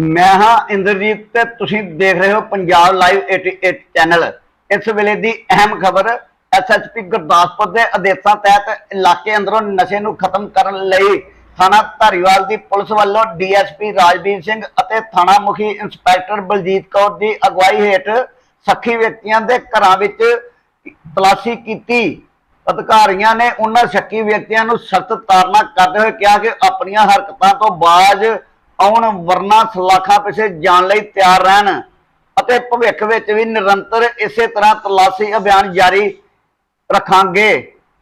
ਮੈਂ ਹਾਂ ਇੰਦਰਜੀਤ ਤੇ ਤੁਸੀਂ ਦੇਖ ਰਹੇ ਹੋ ਪੰਜਾਬ ਲਾਈਵ 88 ਚੈਨਲ ਇਸ ਵੇਲੇ ਦੀ ਅਹਿਮ ਖਬਰ ਐਸਐਸਪੀ ਗੁਰਦਾਸਪੁਰ ਦੇ ਆਦੇਸ਼ਾਂ ਤਹਿਤ ਇਲਾਕੇ ਅੰਦਰੋਂ ਨਸ਼ੇ ਨੂੰ ਖਤਮ ਕਰਨ ਲਈ ਥਾਣਾ ਧਾਰੀਵਾਲ ਦੀ ਪੁਲਿਸ ਵੱਲੋਂ ਡੀਐਸਪੀ ਰਾਜਵੀਰ ਸਿੰਘ ਅਤੇ ਥਾਣਾ ਮੁਖੀ ਇੰਸਪੈਕਟਰ ਬਲਜੀਤ ਕੌਰ ਦੀ ਅਗਵਾਈ ਹੇਠ ਸਖੀ ਵਿਅਕਤੀਆਂ ਦੇ ਘਰਾਂ ਵਿੱਚ ਤਲਾਸ਼ੀ ਕੀਤੀ। ਅਧਿਕਾਰੀਆਂ ਨੇ ਉਹਨਾਂ ਸ਼ੱਕੀ ਵਿਅਕਤੀਆਂ ਨੂੰ ਸਖਤ ਤਾਰਨਾ ਕਰਦੇ ਹੋਏ ਕਿਹਾ ਕਿ ਆਪਣੀਆਂ ਹਰਕਤਾਂ ਤੋਂ ਬਾਜ਼ ਆਉਣ ਵਰਨਾ ਸਲਾਖਾਂ ਪਿੱਛੇ ਜਾਣ ਲਈ ਤਿਆਰ ਰਹਿਣ ਅਤੇ ਭਵਿੱਖ ਵਿੱਚ ਵੀ ਨਿਰੰਤਰ ਇਸੇ ਤਰ੍ਹਾਂ ਤਲਾਸ਼ੀ ਅਭਿਆਨ ਜਾਰੀ ਰੱਖਾਂਗੇ।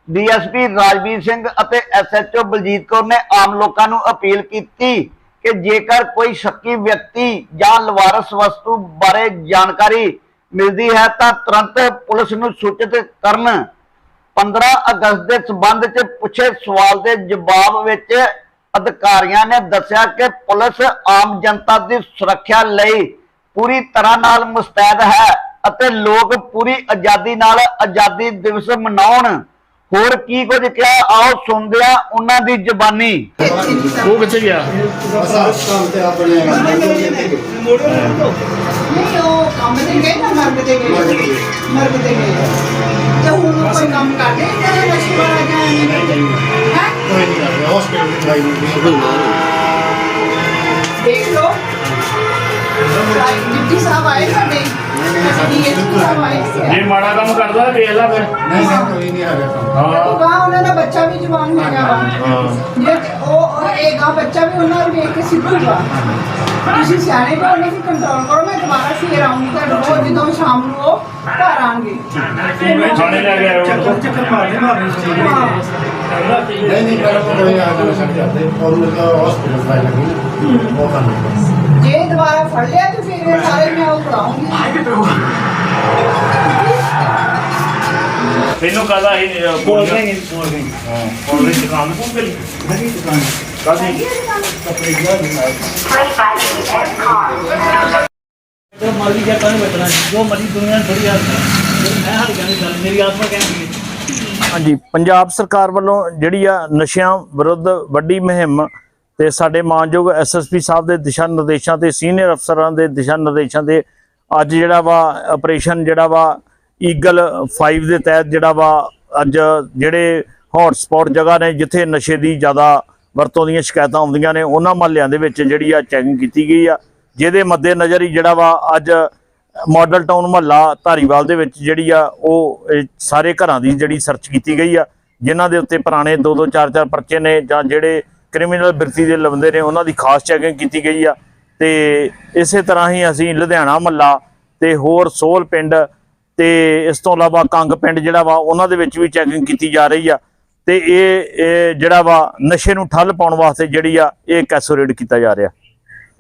ਡੀਐਸਪੀ ਰਾਜਵੀਰ ਸਿੰਘ ਅਤੇ ਐਸਐਚਓ ਬਲਜੀਤ ਕੌਰ ਨੇ ਆਮ ਲੋਕਾਂ ਨੂੰ ਅਪੀਲ ਕੀਤੀ ਕਿ ਜੇਕਰ ਕੋਈ ਸ਼ੱਕੀ ਵਿਅਕਤੀ ਜਾਂ ਲਵਾਰਸ ਵਸਤੂ ਬਾਰੇ ਜਾਣਕਾਰੀ ਮਿਲਦੀ ਹੈ ਤਾਂ ਤੁਰੰਤ ਪੁਲਿਸ ਨੂੰ ਸੂਚਿਤ ਕਰਨ। 15 ਅਗਸਤ ਦੇ ਸਬੰਧ ਚ ਪੁੱਛੇ ਸਵਾਲ ਦੇ ਜਵਾਬ ਵਿੱਚ ਅਧਿਕਾਰੀਆਂ ਨੇ ਦੱਸਿਆ ਕਿ ਪੁਲਿਸ ਆਮ ਜਨਤਾ ਦੀ ਸੁਰੱਖਿਆ ਲਈ ਪੂਰੀ ਤਰ੍ਹਾਂ ਨਾਲ ਮੁਸਤੈਦ ਹੈ ਅਤੇ ਲੋਕ ਪੂਰੀ ਆਜ਼ਾਦੀ ਨਾਲ ਆਜ਼ਾਦੀ ਦਿਵਸ ਮਨਾਉਣ। ਹੋਰ ਕੀ ਕੁਝ ਕਿਹਾ? ਆਓ ਸੁਣਦੇ ਆ ਉਹਨਾਂ ਦੀ ਜ਼ੁਬਾਨੀ। ਉਹ ਕਿੱਥੇ ਗਿਆ? ਬਸ ਕੰਮ ਤੇ ਨਹੀਂ ਉਹ ਕੰਮ ਤੇ ਗਏ ਨਾ ਮਰਗ ਤੇ ਗਏ। ਮਰਗ ਤੇ ਗਏ। ਤੇ ਹੁਣ ਉਹ ਕੋਈ ਕੰਮ ਕਰਦੇ ਜਿਹੜਾ ਨਸ਼ੇ ਵਾਲਾ ਜਾਂ ਹਸਪੀਟਲ ਦੀ ਦਵਾਈ ਨਹੀਂ ਦੇਖ ਲਓ ਡਿਪਟੀ ਸਾਹਿਬ ਆਏ ਸਾਡੇ ਅਸੀਂ ਇਹ ਸਾਹਿਬ ਆਏ ਜੇ ਸੀ ਮਾੜਾ ਕੰਮ ਕਰਦਾ ਤਾਂ ਵੇਖ ਲੈ ਫਿਰ ਨਹੀਂ ਸਰ ਕੋਈ ਨਹੀਂ ਆ ਰਿਹਾ ਕੰਮ ਹਾਂ ਉਹ ਗਾਂ ਉਹਨਾਂ ਦਾ ਬੱਚਾ ਵੀ ਜਵਾਨ ਹੈਗਾ ਵਾ ਜੇ ਉਹ ਉਹ ਇਹ ਗਾਂ ਬੱਚਾ ਵੀ ਉਹਨਾਂ ਨੂੰ ਵੇਖ ਕੇ ਸਿੱਖੂਗਾ ਤੁਸੀਂ ਸਿਆਣੇ ਹੋ ਉਹਨਾਂ ਨੂੰ ਕੰਟਰੋਲ ਕਰੋ ਮੈਂ ਦੁਬਾਰਾ ਫੇਰ ਉਹ ਘਰ ਆਣਗੇ ਥਾਣੇ ਲੈ ਗਿਆ ਉਹ ਚੱਕਰ ਮਾਰਦੇ ਮਾਰਦੇ ਹਾਂ ਨਹੀਂ ਨਹੀਂ ਪਰ ਕੋਈ ਆ ਸੱਟ ਜਾਂਦੇ ਔਰ ਉਹਦਾ ਹਸਪੀਟਲ ਦਵਾਈ ਲੱਗੀ। ਉਹ ਕੰਮ ਜੇ ਦੁਬਾਰਾ ਫੜ ਲਿਆ ਤੇ ਫਿਰ ਇਹ ਸਾਰੇ ਮੈਂ ਉਹ ਕਰਾਉਂਗੀ। ਤੈਨੂੰ ਕਹਦਾ ਹੀ ਕੋਲ ਨਹੀਂ ਕੋਲ ਨਹੀਂ ਹਾਂ ਕੋਲ ਨਹੀਂ ਦੁਕਾਨ। ਕੋਲ ਗਈ ਨਹੀਂ ਦੁਕਾਨ ਕਾਦੀ ਜੋ ਮਰਜ਼ੀ ਕਿਆ ਕਰਨ ਬੈਠਣਾ ਜੋ ਮਰਜ਼ੀ ਦੁਨੀਆ ਨੂੰ ਥੋੜੀ ਆਸ ਮੈਂ ਹਰ ਕਹਿੰਦੀ ਗੱਲ, ਮੇਰੀ ਆਤਮਾ ਕਹਿੰਦੀ ਹੈ। ਹਾਂਜੀ, ਪੰਜਾਬ ਸਰਕਾਰ ਵੱਲੋਂ ਜਿਹੜੀ ਆ ਨਸ਼ਿਆਂ ਵਿਰੁੱਧ ਵੱਡੀ ਮੁਹਿੰਮ ਤੇ ਸਾਡੇ ਮਾਨਯੋਗ ਐਸਐਸਪੀ ਸਾਹਿਬ ਦੇ ਦਿਸ਼ਾ ਨਿਰਦੇਸ਼ਾਂ ਤੇ ਸੀਨੀਅਰ ਅਫਸਰਾਂ ਦੇ ਦਿਸ਼ਾ ਨਿਰਦੇਸ਼ਾਂ ਤੇ ਅੱਜ ਜਿਹੜਾ ਵਾ ਆਪਰੇਸ਼ਨ ਜਿਹੜਾ ਵਾ ਈਗਲ 5 ਦੇ ਤਹਿਤ ਜਿਹੜਾ ਵਾ ਅੱਜ ਜਿਹੜੇ ਹੌਟ ਸਪੌਟ ਜਗ੍ਹਾ ਨੇ ਜਿੱਥੇ ਨਸ਼ੇ ਦੀ ਜ਼ਿਆਦਾ ਵਰਤੋਂ ਦੀਆਂ ਸ਼ਿਕਾਇਤਾਂ ਆਉਂਦੀਆਂ ਨੇ, ਉਹਨਾਂ ਮਹੱਲਿਆਂ ਦੇ ਵਿੱਚ ਜਿਹੜੀ ਆ ਚੈਕਿੰਗ ਕੀਤੀ ਗਈ ਆ। ਜਿਹਦੇ ਮੱਦੇ ਨਜ਼ਰ ਹੀ ਜਿਹੜਾ ਵਾ ਅੱਜ ਮਾਡਲ ਟਾਊਨ ਮਹੱਲਾ ਧਾਰੀਵਾਲ ਦੇ ਵਿੱਚ ਜਿਹੜੀ ਆ ਉਹ ਸਾਰੇ ਘਰਾਂ ਦੀ ਜਿਹੜੀ ਸਰਚ ਕੀਤੀ ਗਈ ਆ, ਜਿਨ੍ਹਾਂ ਦੇ ਉੱਤੇ ਪੁਰਾਣੇ 2-2 4-4 ਪਰਚੇ ਨੇ ਜਾਂ ਜਿਹੜੇ ਕ੍ਰਿਮੀਨਲ ਬਿਰਤੀ ਦੇ ਲਵੰਦੇ ਨੇ, ਉਹਨਾਂ ਦੀ ਖਾਸ ਚੈਕਿੰਗ ਕੀਤੀ ਗਈ ਆ। ਤੇ ਇਸੇ ਤਰ੍ਹਾਂ ਹੀ ਅਸੀਂ ਲੁਧਿਆਣਾ ਮਹੱਲਾ ਤੇ ਹੋਰ ਸੋਲ ਪਿੰਡ ਤੇ ਇਸ ਤੋਂ ਇਲਾਵਾ ਕੰਗ ਪਿੰਡ ਜਿਹੜਾ ਵਾ, ਉਹਨਾਂ ਦੇ ਵਿੱਚ ਵੀ ਚੈਕਿੰਗ ਕੀਤੀ ਜਾ ਰਹੀ ਆ। ਤੇ ਇਹ ਇਹ ਜਿਹੜਾ ਵਾ, ਨਸ਼ੇ ਨੂੰ ਠੱਲ ਪਾਉਣ ਵਾਸਤੇ ਜਿਹੜੀ ਆ, ਇਹ ਕੈਸੋਰੇਡ ਕੀਤਾ ਜਾ ਰਿਹਾ।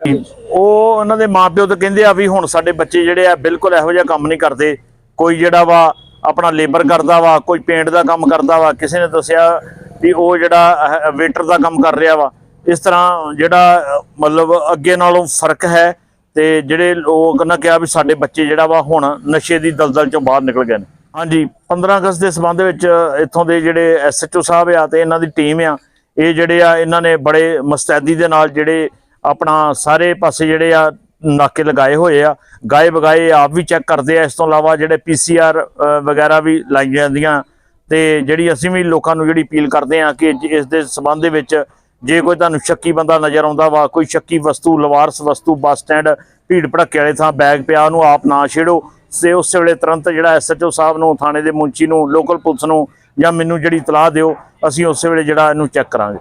ਉਹ ਉਹਨਾਂ ਦੇ ਮਾਪਿਓ ਤਾਂ ਕਹਿੰਦੇ ਆ ਵੀ ਹੁਣ ਸਾਡੇ ਬੱਚੇ ਜਿਹੜੇ ਆ ਬਿਲਕੁਲ ਇਹੋ ਜਿਹਾ ਕੰਮ ਨਹੀਂ ਕਰਦੇ। ਕੋਈ ਜਿਹੜਾ ਵਾ ਆਪਣਾ ਲੇਬਰ ਕਰਦਾ ਵਾ, ਕੋਈ ਪੇਂਟ ਦਾ ਕੰਮ ਕਰਦਾ ਵਾ, ਕਿਸੇ ਨੇ ਦੱਸਿਆ ਵੀ ਉਹ ਜਿਹੜਾ ਵੇਟਰ ਦਾ ਕੰਮ ਕਰ ਰਿਹਾ ਵਾ। ਇਸ ਤਰ੍ਹਾਂ ਜਿਹੜਾ ਮਤਲਬ ਅੱਗੇ ਨਾਲੋਂ ਫ਼ਰਕ ਹੈ ਤੇ ਜਿਹੜੇ ਲੋਕ ਨੇ ਕਿਹਾ ਵੀ ਸਾਡੇ ਬੱਚੇ ਜਿਹੜਾ ਵਾ ਹੁਣ ਨਸ਼ੇ ਦੀ ਦਲਦਲ ਚੋਂ ਬਾਹਰ ਨਿਕਲ ਗਏ ਨੇ। ਹਾਂਜੀ 15 ਅਗਸਤ ਦੇ ਸਬੰਧ ਵਿੱਚ ਇੱਥੋਂ ਦੇ ਜਿਹੜੇ ਐਸਐਚਓ ਸਾਹਿਬ ਆ ਤੇ ਇਹਨਾਂ ਦੀ ਟੀਮ ਆ, ਇਹ ਜਿਹੜੇ ਆ, ਇਹਨਾਂ ਨੇ ਬੜੇ ਮੁਸਤੈਦੀ ਦੇ ਨਾਲ ਜਿਹੜੇ ਆਪਣਾ ਸਾਰੇ ਪਾਸੇ ਜਿਹੜੇ ਆ ਨਾਕੇ ਲਗਾਏ ਹੋਏ ਆ। ਗਾਏ ਬਗਾਏ ਆਪ ਵੀ ਚੈੱਕ ਕਰਦੇ ਆ। ਇਸ ਤੋਂ ਇਲਾਵਾ ਜਿਹੜੇ ਪੀਸੀਆਰ ਵਗੈਰਾ ਵੀ ਲਾਈਆਂ ਜਾਂਦੀਆਂ। ਤੇ ਜਿਹੜੀ ਅਸੀਂ ਵੀ ਲੋਕਾਂ ਨੂੰ ਜਿਹੜੀ ਅਪੀਲ ਕਰਦੇ ਆ ਕਿ ਇਸ ਦੇ ਸਬੰਧ ਦੇ ਵਿੱਚ ਜੇ ਕੋਈ ਤੁਹਾਨੂੰ ਸ਼ੱਕੀ ਬੰਦਾ ਨਜ਼ਰ ਆਉਂਦਾ ਵਾ, ਕੋਈ ਸ਼ੱਕੀ ਵਸਤੂ, ਲਵਾਰਸ ਵਸਤੂ, ਬੱਸ ਸਟੈਂਡ, ਭੀੜ ਭੜੱਕੇ ਵਾਲੇ ਥਾਂ, ਬੈਗ ਪਿਆ ਉਹਨੂੰ ਆਪ ਨਾ ਛੇੜੋ। ਤੇ ਉਸੇ ਵੇਲੇ ਤੁਰੰਤ ਜਿਹੜਾ ਐਸਐਚਓ ਸਾਹਿਬ ਨੂੰ, ਥਾਣੇ ਦੇ ਮੁੰਚੀ ਨੂੰ, ਲੋਕਲ ਪੁਲਿਸ ਨੂੰ ਜਾਂ ਮੈਨੂੰ ਜਿਹੜੀ ਇਤਲਾਹ ਦਿਓ, ਅਸੀਂ ਉਸੇ ਵੇਲੇ ਜਿਹੜਾ ਇਹਨੂੰ ਚੈੱਕ ਕਰਾਂਗੇ।